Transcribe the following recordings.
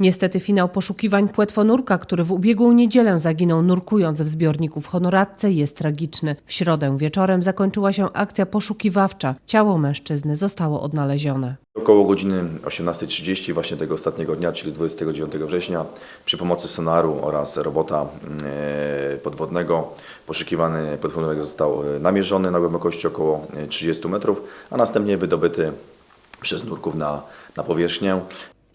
Niestety finał poszukiwań płetwonurka, który w ubiegłą niedzielę zaginął nurkując w zbiorniku w Honoradce jest tragiczny. W środę wieczorem zakończyła się akcja poszukiwawcza. Ciało mężczyzny zostało odnalezione. Około godziny 18.30 właśnie tego ostatniego dnia, czyli 29 września, przy pomocy sonaru oraz robota e, podwodnego poszukiwany płetwonurek został e, namierzony na głębokości około e, 30 metrów, a następnie wydobyty przez nurków na, na powierzchnię.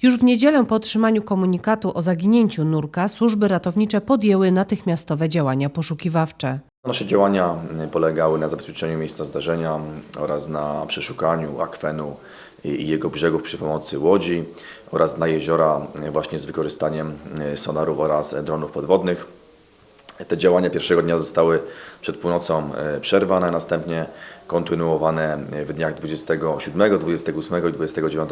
Już w niedzielę po otrzymaniu komunikatu o zaginięciu nurka służby ratownicze podjęły natychmiastowe działania poszukiwawcze. Nasze działania e, polegały na zabezpieczeniu miejsca zdarzenia oraz na przeszukaniu akwenu i jego brzegów przy pomocy łodzi oraz na jeziora e, właśnie z wykorzystaniem e, sonarów oraz dronów podwodnych. Te działania pierwszego dnia zostały przed północą e, przerwane, następnie kontynuowane e, w dniach 27, 28 i 29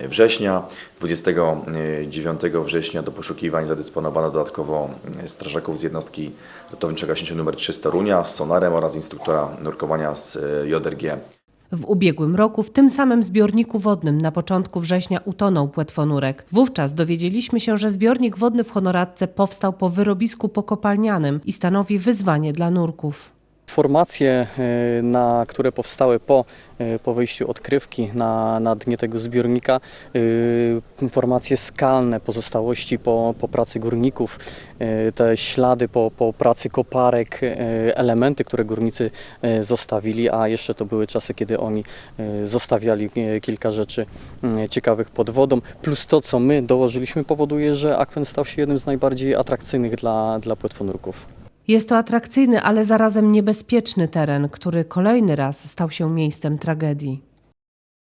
września. 29 września do poszukiwań zadysponowano dodatkowo e, strażaków z jednostki ratowniczo-gaśniczej nr 3 z Torunia z sonarem oraz instruktora nurkowania z e, JRG. W ubiegłym roku w tym samym zbiorniku wodnym na początku września utonął płetwonurek. Wówczas dowiedzieliśmy się, że zbiornik wodny w Honoradce powstał po wyrobisku pokopalnianym i stanowi wyzwanie dla nurków. Formacje, e, na, które powstały po, e, po wejściu odkrywki na, na dnie tego zbiornika, e, formacje skalne, pozostałości po, po pracy górników, te ślady po, po pracy koparek, elementy, które górnicy zostawili, a jeszcze to były czasy, kiedy oni zostawiali kilka rzeczy ciekawych pod wodą, plus to, co my dołożyliśmy, powoduje, że akwen stał się jednym z najbardziej atrakcyjnych dla, dla płetwonurków. Jest to atrakcyjny, ale zarazem niebezpieczny teren, który kolejny raz stał się miejscem tragedii.